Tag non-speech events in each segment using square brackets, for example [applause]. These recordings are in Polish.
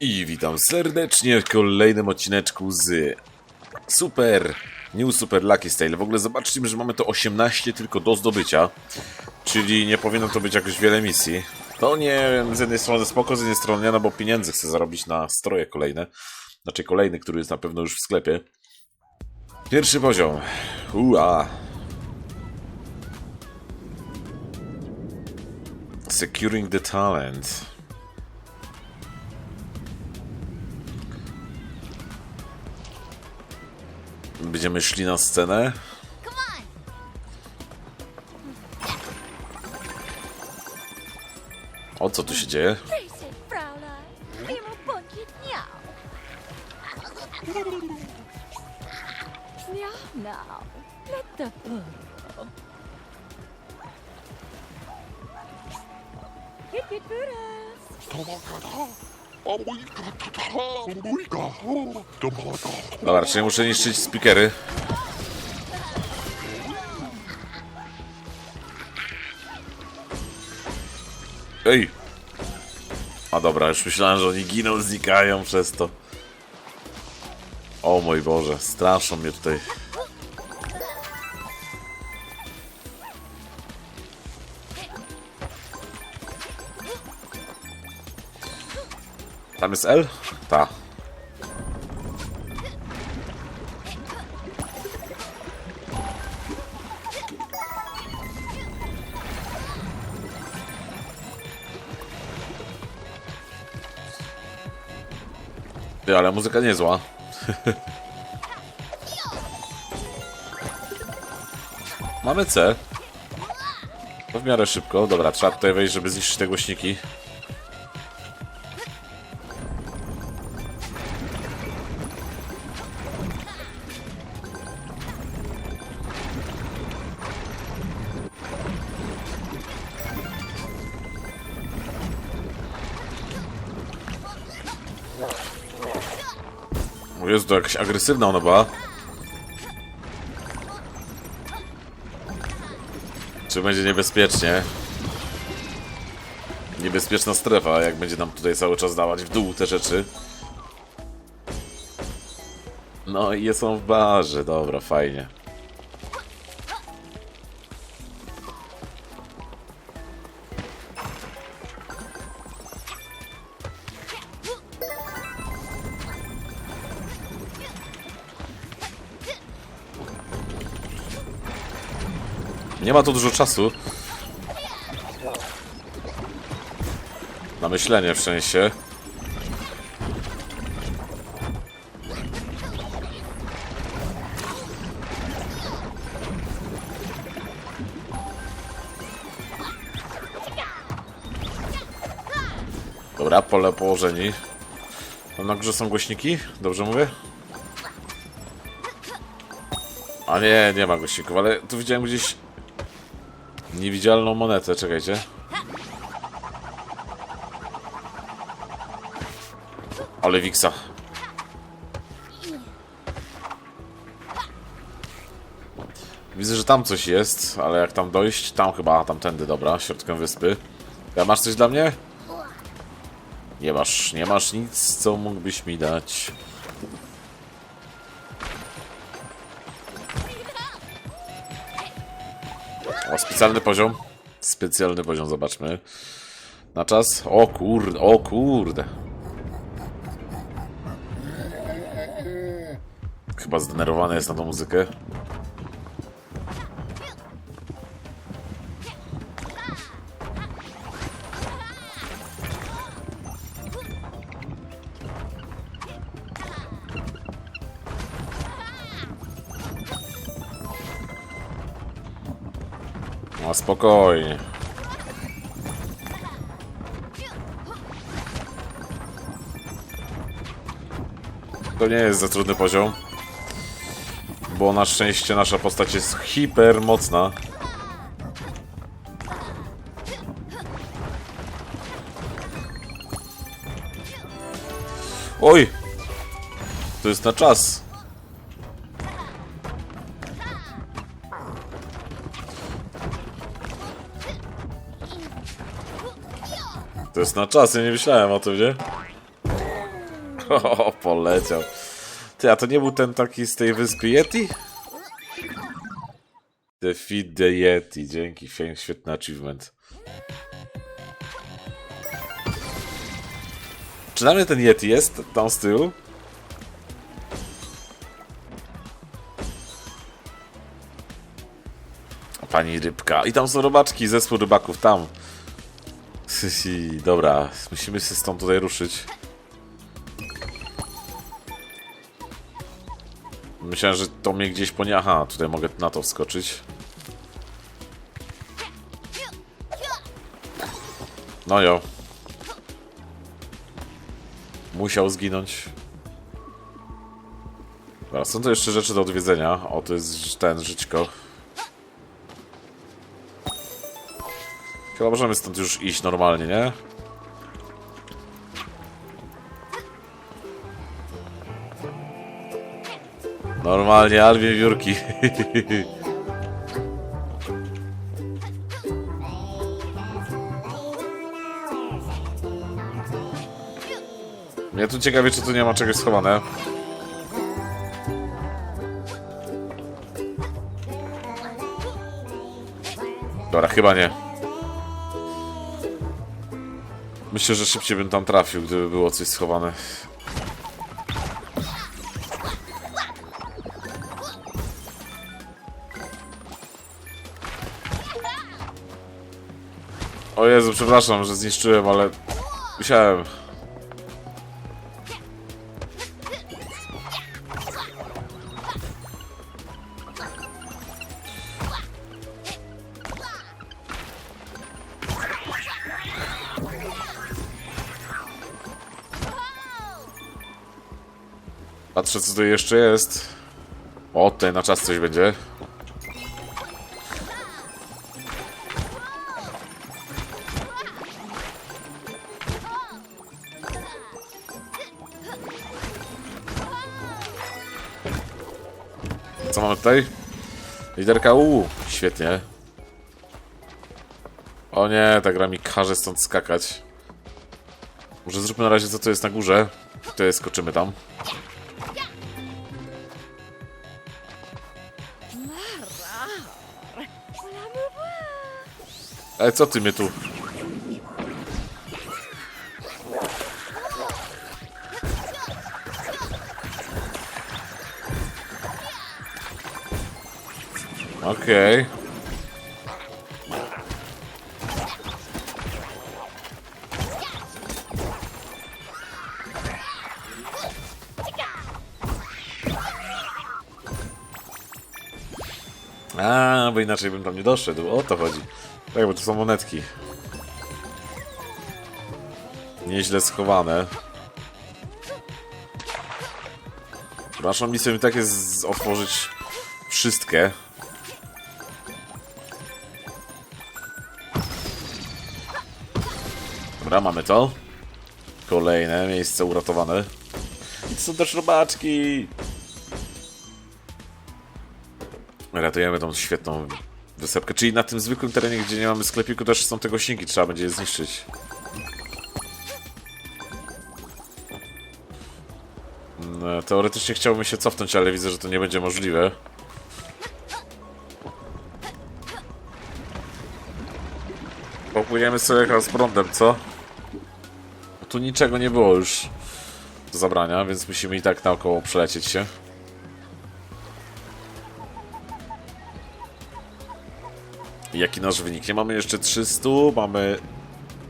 I witam serdecznie w kolejnym odcineczku z Super New Super Lucky Style. W ogóle zobaczcie, że mamy to 18 tylko do zdobycia, czyli nie powinno to być jakoś wiele misji. To nie z jednej strony spoko, z jednej strony nie, no bo pieniędzy chcę zarobić na stroje kolejne. Znaczy kolejny, który jest na pewno już w sklepie. Pierwszy poziom. Ua. Securing the talent. Będziemy szli na scenę. O co tu się dzieje? Fraulein! Buddhas! Dobra, czyli muszę niszczyć speakery. Ej! A dobra, już myślałem, że oni giną, znikają przez to. O mój Boże, straszą mnie tutaj. Tam jest L? Ta. Ty, ale muzyka niezła. [laughs] Mamy C. To w miarę szybko. Dobra, trzeba tutaj wejść, żeby zniszczyć te głośniki. To jakaś agresywna ona była. Czy będzie niebezpiecznie? Niebezpieczna strefa, jak będzie nam tutaj cały czas dawać w dół te rzeczy. No i są w barze, dobra, fajnie. Nie ma tu dużo czasu. Na myślenie w sensie. Dobra, pole położeni. Tam na górze są głośniki? Dobrze mówię? A nie, nie ma głośników, ale tu widziałem gdzieś Niewidzialną monetę, czekajcie. Ale Wiksa. Widzę, że tam coś jest, ale jak tam dojść? Tam chyba, tamtędy, dobra, środkiem wyspy. Ja masz coś dla mnie? Nie masz, nie masz nic, co mógłbyś mi dać. O, specjalny poziom. Specjalny poziom, zobaczmy. Na czas. O kurde, o kurde. Chyba zdenerwowany jest na tą muzykę. Spokojnie. To nie jest za trudny poziom. Bo na szczęście nasza postać jest hiper mocna. Oj! To jest na czas. To jest na czas, ja nie myślałem o tym, nie? [laughs] O, poleciał. Ty, a to nie był ten taki z tej wyspy Yeti? Defeat the Yeti. Dzięki, świetny achievement. Czy na mnie ten Yeti jest tam z tyłu? Pani rybka. I tam są robaczki, zespół rybaków, tam. Sysi, dobra, musimy się stąd tutaj ruszyć. Myślałem, że to mnie gdzieś ponie... Aha, tutaj mogę na to wskoczyć. No jo. Musiał zginąć. Dobra, są to jeszcze rzeczy do odwiedzenia. O, to jest ten, żyćko. Chyba możemy stąd już iść normalnie, nie? Normalnie, Alwie wiórki. Mnie tu ciekawie, czy tu nie ma czegoś schowane. Dobra, chyba nie. Myślę, że szybciej bym tam trafił, gdyby było coś schowane. O Jezu, przepraszam, że zniszczyłem, ale musiałem. Patrzę, co tu jeszcze jest. O, tutaj na czas coś będzie. Co mamy tutaj? Liderka U. Świetnie. O nie, ta gra mi każe stąd skakać. Może zróbmy na razie co to jest na górze. To skoczymy tam. Ale co ty mnie tu? Okej. A, bo inaczej bym tam nie doszedł. O to chodzi. Tak, bo to są monetki. Nieźle schowane. Naszą misją i tak jest otworzyć wszystkie. Dobra, mamy to. Kolejne miejsce uratowane. I to są też robaczki. Ratujemy tą świetną Czyli na tym zwykłym terenie, gdzie nie mamy sklepiku, też są te gośniki, trzeba będzie je zniszczyć. No, Teoretycznie chciałbym się cofnąć, ale widzę, że to nie będzie możliwe. Popłyniemy sobie chyba z prądem, co? Tu niczego nie było już do zabrania, więc musimy i tak naokoło przelecieć się. Jaki nasz wynik? Nie mamy jeszcze 300, mamy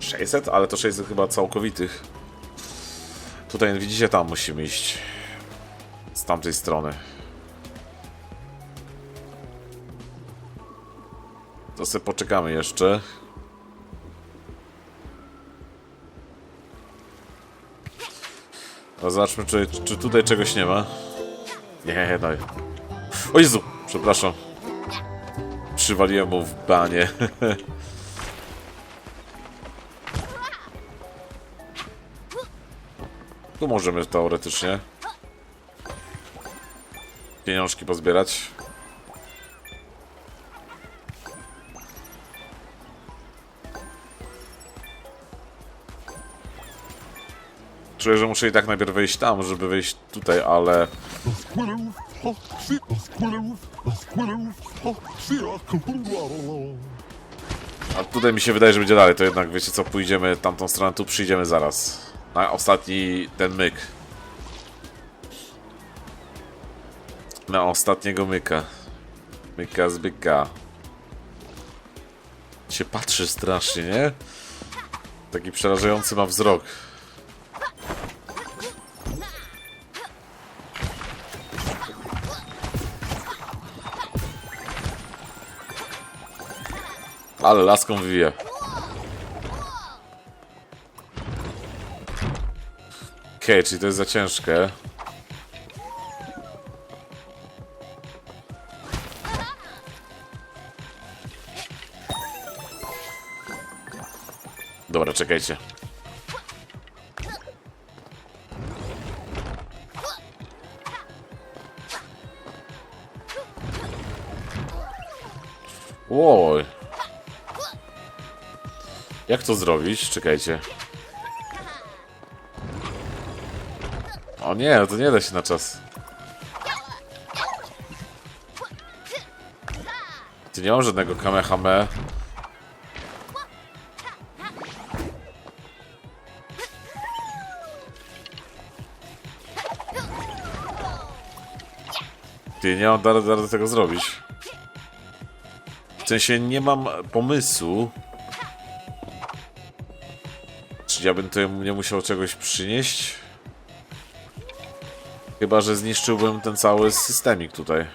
600, ale to 600 chyba całkowitych. Tutaj widzicie, tam musimy iść. Z tamtej strony. To sobie poczekamy jeszcze. No zobaczmy, czy, czy tutaj czegoś nie ma. Nie, daj. O Jezu, przepraszam. Przywaliłem mu w banie. Tu możemy teoretycznie pieniążki pozbierać. Czuję, że muszę i tak najpierw wejść tam, żeby wejść tutaj, ale... The squirrels, ha, see, the squirrels, the squirrels, ha, see, a cool A tutaj mi się wydaje, że będzie dalej, to jednak wiecie co, pójdziemy tamtą stronę, tu przyjdziemy zaraz. Na ostatni ten myk. Na ostatniego myka. Myka z byka. Się patrzy strasznie, nie? Taki przerażający ma wzrok. Ale laską wyje. Okej, czyli to jest za ciężkie. Dobra, czekajcie. Oj. Jak to zrobić? Czekajcie. O nie, no to nie da się na czas. Ty nie mam żadnego kamehame. Ty nie mam da do tego zrobić. W sensie nie mam pomysłu. Ja bym tutaj nie musiał czegoś przynieść? Chyba, że zniszczyłbym ten cały systemik tutaj.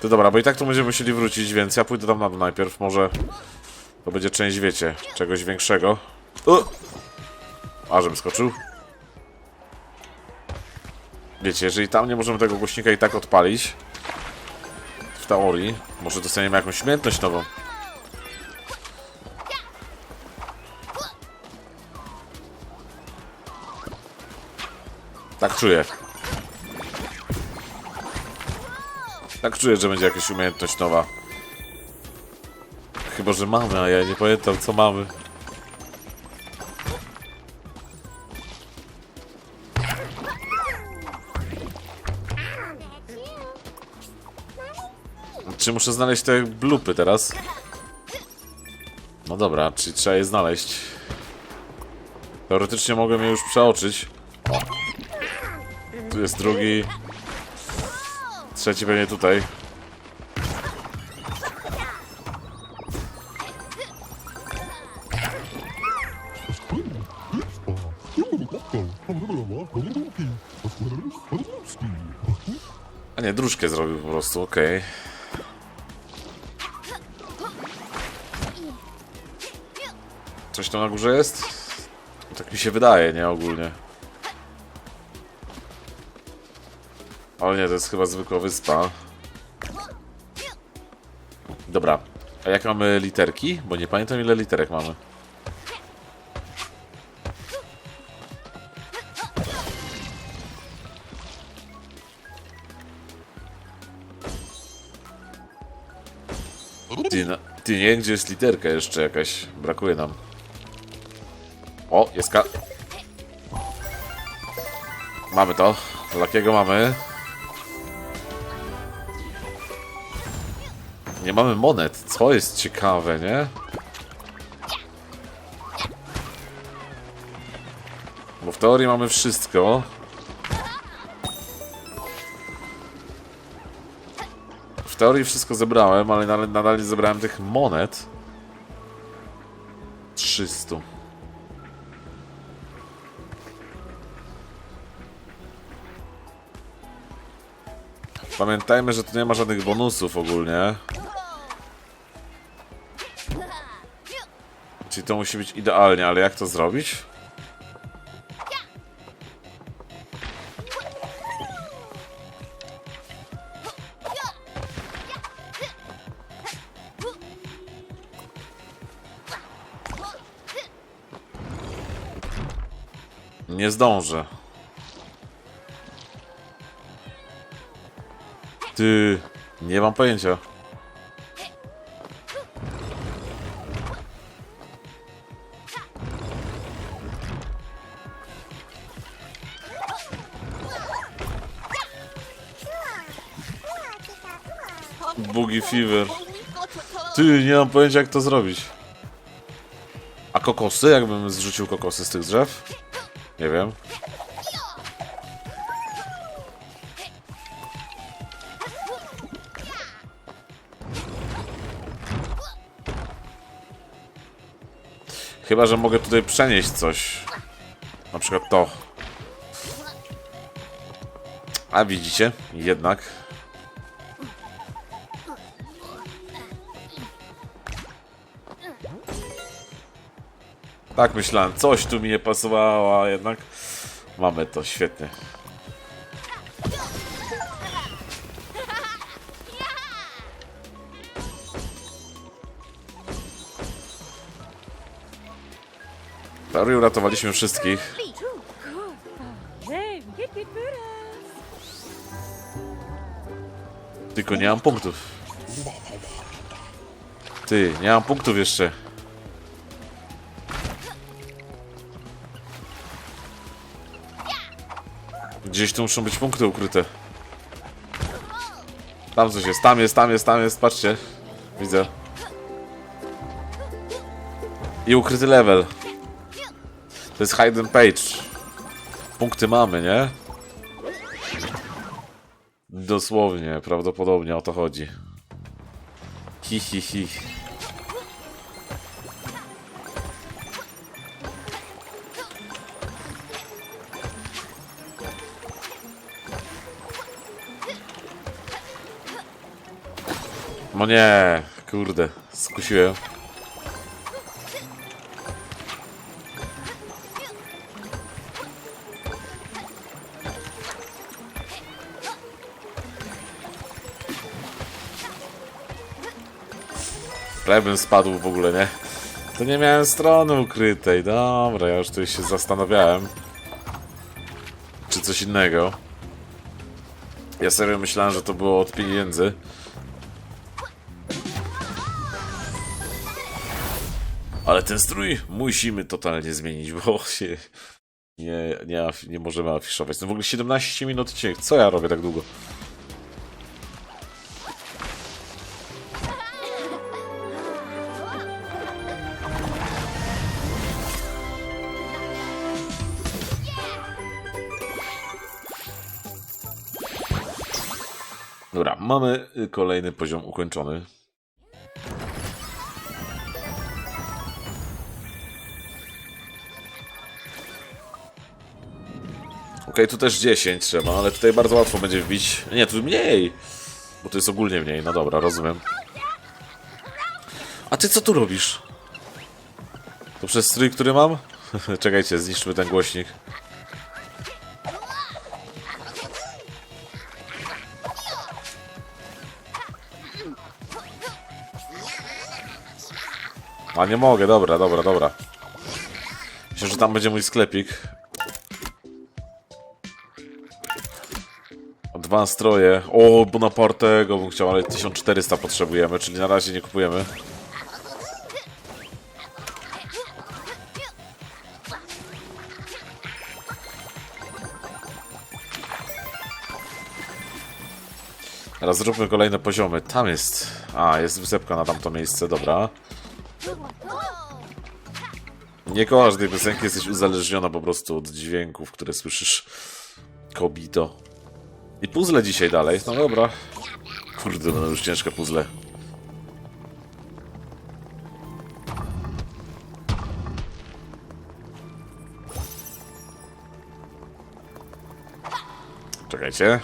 To dobra, bo i tak tu będziemy musieli wrócić, więc ja pójdę tam na dół najpierw. Może to będzie część, wiecie, czegoś większego. U! A, żebym skoczył. Wiecie, jeżeli tam nie możemy tego głośnika i tak odpalić, w teorii, może dostaniemy jakąś umiejętność nową. Tak czuję. Tak czuję, że będzie jakaś umiejętność nowa. Chyba, że mamy, a ja nie pamiętam co mamy. Muszę znaleźć te blupy teraz? No dobra, czy trzeba je znaleźć? Teoretycznie mogę je już przeoczyć. O. Tu jest drugi. Trzeci pewnie tutaj. A nie, dróżkę zrobił po prostu, okej. Coś tam na górze jest? Tak mi się wydaje, nie ogólnie. Ale nie, to jest chyba zwykła wyspa. Dobra. A jak mamy literki? Bo nie pamiętam ile literek mamy. Ty, na, ty nie, gdzie jest literka jeszcze jakaś? Brakuje nam. O, jest ka... Mamy to. Lakiego mamy. Nie mamy monet, co jest ciekawe, nie? Bo w teorii mamy wszystko. W teorii wszystko zebrałem, ale nadal, nadal nie zebrałem tych monet. 300. Pamiętajmy, że tu nie ma żadnych bonusów ogólnie. Czyli to musi być idealnie, ale jak to zrobić? Nie zdążę. Ty, nie mam pojęcia. Boogie Fever. Ty, nie mam pojęcia jak to zrobić. A kokosy? Jakbym zrzucił kokosy z tych drzew? Nie wiem. Chyba, że mogę tutaj przenieść coś. Na przykład to. A widzicie? Jednak. Tak myślałem, coś tu mi nie pasowało, a jednak mamy to, świetnie. Prawie uratowaliśmy wszystkich. Tylko nie mam punktów. Ty, nie mam punktów jeszcze. Gdzieś tu muszą być punkty ukryte. Tam coś jest, tam jest, tam jest, tam jest, patrzcie. Widzę. I ukryty level. To jest hidden page. Punkty mamy, nie? Dosłownie, prawdopodobnie o to chodzi. Hi, hi, hi. No nie, kurde, skusiłem. Prawie spadł w ogóle, nie? To nie miałem strony ukrytej. Dobra, ja już tu się zastanawiałem. Czy coś innego. Ja serio myślałem, że to było od pieniędzy. Ale ten strój musimy totalnie zmienić, bo się nie, nie, nie możemy afiszować. No w ogóle 17 minut odcinek. Co ja robię tak długo? Mamy y, kolejny poziom ukończony. Okej, tu też 10 trzeba, ale tutaj bardzo łatwo będzie wbić. Nie, tu mniej! Bo to jest ogólnie mniej, no dobra, rozumiem. A ty co tu robisz? To przez strój, który mam? [laughs] Czekajcie, zniszczmy ten głośnik. A nie mogę, dobra, dobra, dobra. Myślę, że tam będzie mój sklepik. Dwa stroje. O, Bonapartego bym chciał, ale 1400 potrzebujemy, czyli na razie nie kupujemy. Teraz zróbmy kolejne poziomy. Tam jest. A, jest wysepka na tamto miejsce, dobra. Nie kochasz tej piosenki, jesteś uzależniona po prostu od dźwięków, które słyszysz. Kobito. I puzzle dzisiaj dalej. No dobra. Kurde, no już ciężkie puzzle. Czekajcie.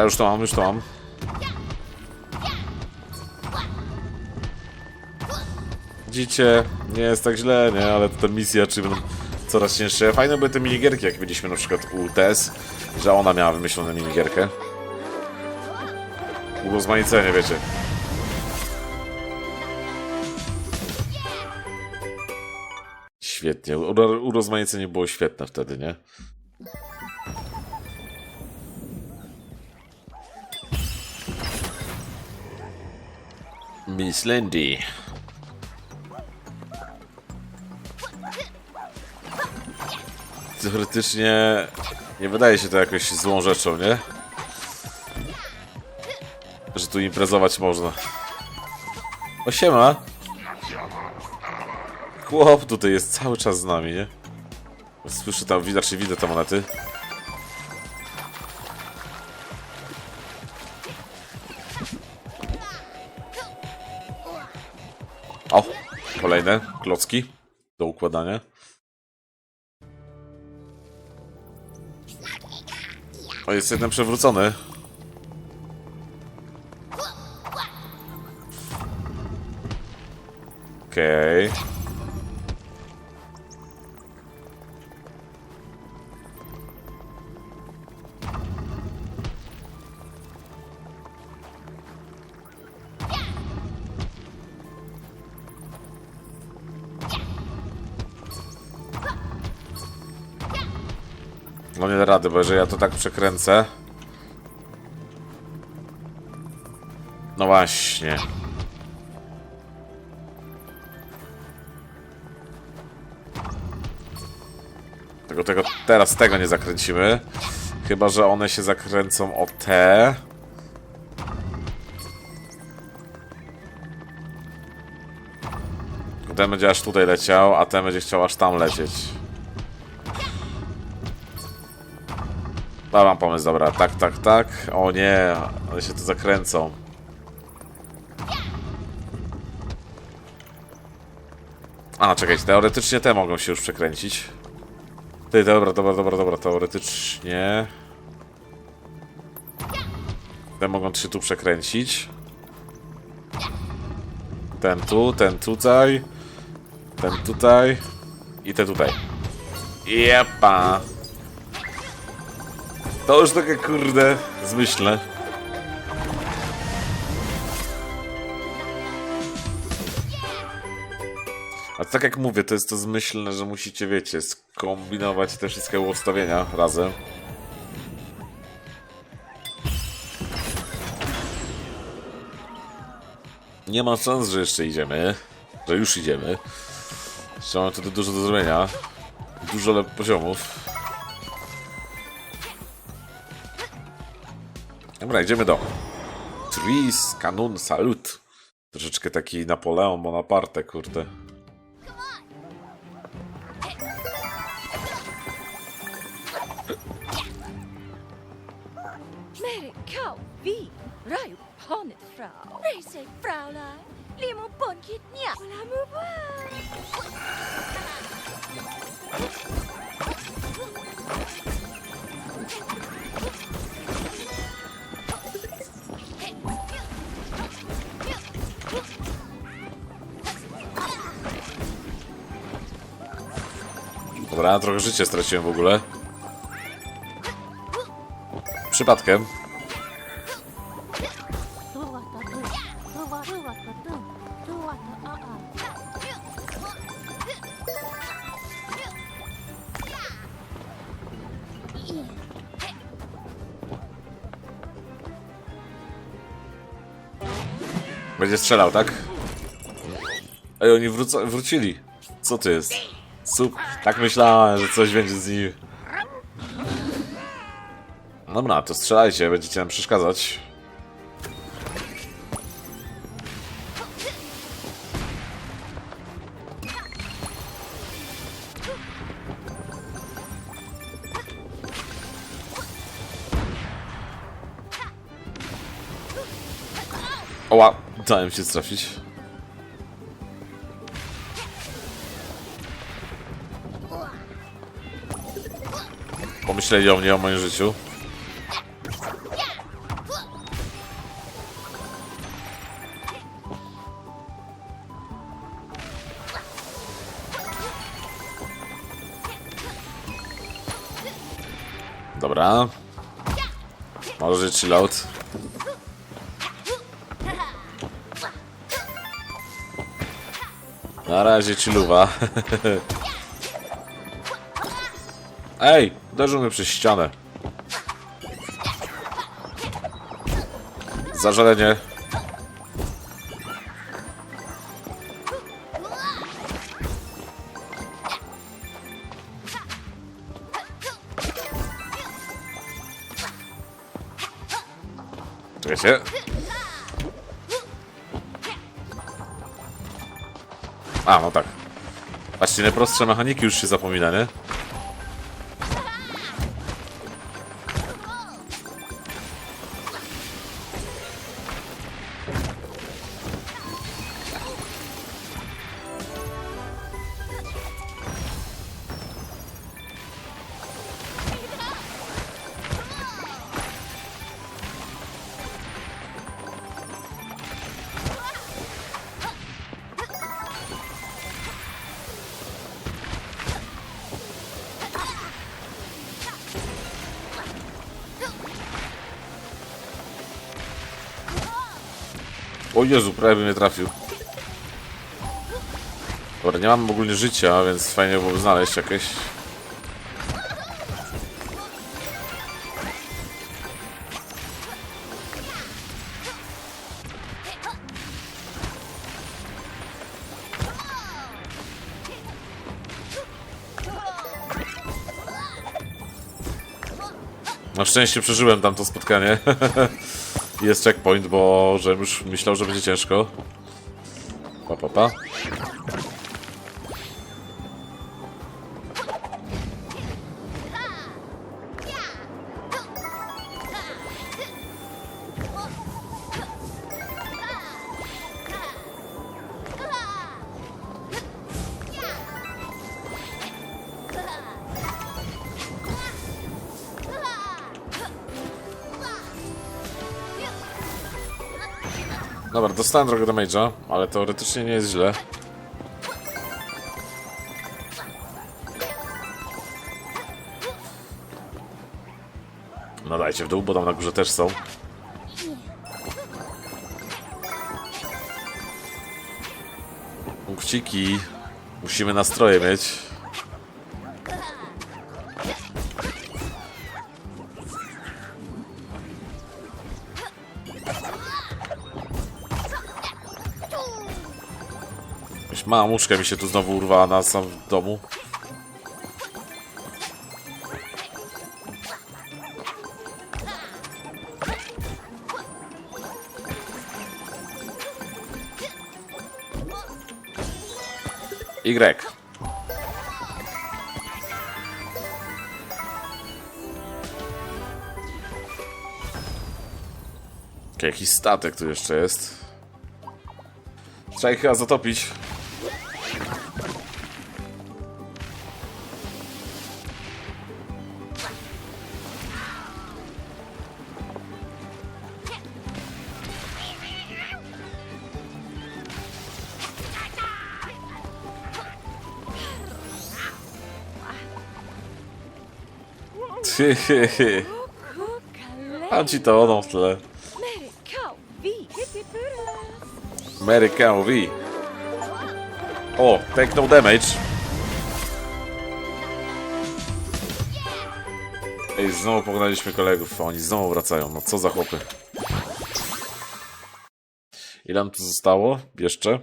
Dobra, już to mam, już to mam. Widzicie, nie jest tak źle, nie? Ale te misje czy będą coraz cięższe. Fajne były te minigierki, jak widzieliśmy na przykład u Tess, że ona miała wymyśloną minigierkę. Urozmaicenie, wiecie. Świetnie. Uro- Urozmaicenie było świetne wtedy, nie? Miss Lindy. Teoretycznie nie wydaje się to jakoś złą rzeczą, nie? Że tu imprezować można. O siema. Chłop tutaj jest cały czas z nami, nie? Słyszę tam, widać, widzę te monety. Kolejne klocki do układania. O, jest jeden przewrócony. Okej. Okay. Rady, bo jeżeli ja to tak przekręcę... No właśnie. Tego, tego, teraz tego nie zakręcimy. Chyba, że one się zakręcą o te. Ten będzie aż tutaj leciał, a ten będzie chciał aż tam lecieć. No, mam pomysł, dobra. Tak, tak, tak. O nie, one się tu zakręcą. A, czekajcie, teoretycznie te mogą się już przekręcić. Ty, dobra, dobra, dobra, dobra, teoretycznie... Te mogą się tu przekręcić. Ten tu, ten tutaj. Ten tutaj. I te tutaj. Jepa! To już takie kurde zmyślne. A tak jak mówię, to jest to zmyślne, że musicie, wiecie, skombinować te wszystkie ustawienia razem. Nie ma szans, że jeszcze idziemy. Że już idziemy. Jeszcze mamy tutaj dużo do zrobienia. Dużo poziomów. Dobra, idziemy do Tris Kanun Salut. Troszeczkę taki Napoleon Bonaparte, kurde. Frau. Dobra, trochę życia straciłem w ogóle. Przypadkiem. Będzie strzelał, tak? Ej, oni wrócili. Co to jest? Sup. Tak myślałem, że coś będzie z nimi. Dobra, to strzelajcie, będziecie nam przeszkadzać. Oła, dałem się trafić. myśleli o mnie, o moim życiu. Dobra. Może chill out. Na razie chilluwa. [laughs] Ej! Uderzył przez ścianę. Zażalenie. Czekajcie. A, no tak. Patrzcie, najprostsze mechaniki już się zapomina, nie? Jezu, prawie by mnie trafił. Dobra, nie mam ogólnie życia, więc fajnie byłoby znaleźć jakieś. Na szczęście przeżyłem tamto spotkanie. [laughs] Jest checkpoint, bo że już myślał, że będzie ciężko. Pa, pa, pa. Dostałem trochę damage'a, ale teoretycznie nie jest źle. No dajcie w dół, bo tam na górze też są. Punkciki. Musimy nastroje mieć. Jakaś mała muszka mi się tu znowu urwała na sam w domu. Y. Okej, Jakiś statek tu jeszcze jest. Trzeba ich chyba zatopić. [laughs] Mam ci to ono w tle. Hippie American V. O, take no damage. Ej, znowu pognaliśmy kolegów, a oni znowu wracają. No co za chłopy. Ile nam tu zostało? Jeszcze?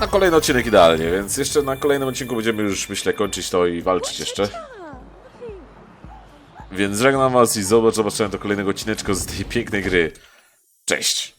Na kolejny odcinek idealnie, więc jeszcze na kolejnym odcinku będziemy już, myślę, kończyć to i walczyć jeszcze. Więc żegnam was i zobacz, zobaczyłem do kolejnego odcineczka z tej pięknej gry. Cześć!